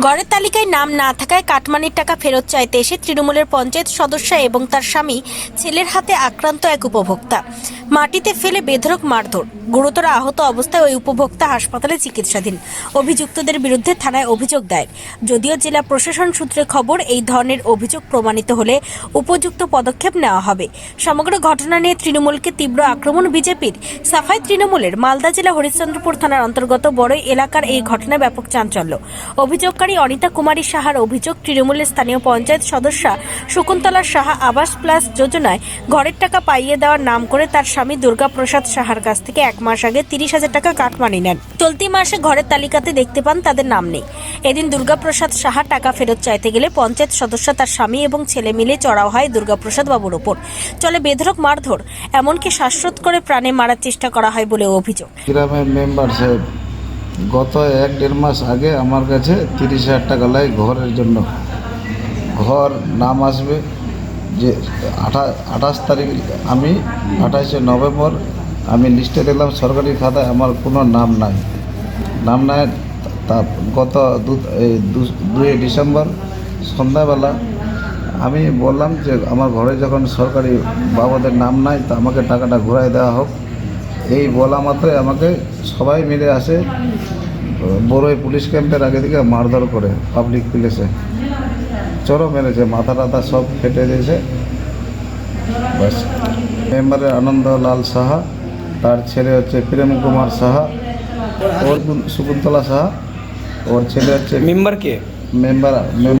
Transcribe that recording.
গড়ের তালিকায় নাম না থাকায় কাটমানির টাকা ফেরত চাইতে এসে তৃণমূলের পঞ্চায়েত সদস্য এবং তার স্বামী ছেলের হাতে আক্রান্ত এক উপভোক্তা। মাটিতে ফেলে বেধরক মারধর। গুরুতর আহত অবস্থায় ওই উপভোক্তা হাসপাতালে চিকিৎসাধীন। অভিযুক্তদের বিরুদ্ধে থানায় অভিযোগ দায়ের। যদিও জেলা প্রশাসন সূত্রে খবর, এই ধরনের অভিযোগ প্রমাণিত হলে উপযুক্ত পদক্ষেপ নেওয়া হবে। সমগ্র ঘটনা নিয়ে তৃণমূলকে তীব্র আক্রমণ বিজেপির। সাফাই তৃণমূলের মালদা জেলা হরিশ্চন্দ্রপুর থানার অন্তর্গত বড়ই এলাকার এই ঘটনা ব্যাপক চাঞ্চল্য। অভিযোগকারী অনিতা কুমারী সাহার অভিযোগ, তৃণমূলের স্থানীয় পঞ্চায়েত সদস্যা শকুন্তলা সাহা আবাস প্লাস যোজনায় ঘরের টাকা পাইয়ে দেওয়ার নাম করে তার স্বামী দুর্গাপ্রসাদ সাহার কাছ থেকে এক মাস আগে তিরিশ হাজার টাকা কাটমানি নেন। চলতি মাসে ঘরের তালিকাতে দেখতে পান তাদের নাম নেই। এদিন দুর্গাপ্রসাদ সাহা টাকা ফেরত চাইতে গেলে পঞ্চায়েত সদস্য তার স্বামী এবং ছেলে মিলে চড়াও হয় দুর্গাপ্রসাদ বাবুর ওপর। চলে বেধরক মারধর, এমনকি শ্বাসরোধ করে প্রাণে মারার চেষ্টা করা হয় বলে অভিযোগ। গ্রামের মেম্বার সাহেব গত এক দেড় মাস আগে আমার কাছে তিরিশ হাজার টাকা লাগে, ঘরের জন্য। ঘর নাম আসবে। যে আঠা, আঠাশ তারিখ আমি, আঠাশে নভেম্বর আমি লিস্টে দিলাম সরকারি খাতায় আমার কোনো নাম নাই। নাম নাই, তা, গত দু দুই ডিসেম্বর সন্ধ্যাবেলা আমি বললাম যে আমার ঘরে যখন সরকারি বাবাদের নাম নাই, তা আমাকে টাকাটা ঘুরাই দেওয়া হোক। এই বলা মাত্রই আমাকে সবাই মিলে আসে, বড়ই পুলিশ ক্যাম্পের আগে থেকে মারধর করে পাবলিক প্লেসে চরম মেরেছে মাথা টাথা সব ফেটে দিয়েছে বাস মেম্বারের আনন্দলাল সাহা তার ছেলে হচ্ছে প্রেম কুমার সাহা ওর শকুন্তলা সাহা ওর ছেলে হচ্ছে মেম্বার কে? মেম্বার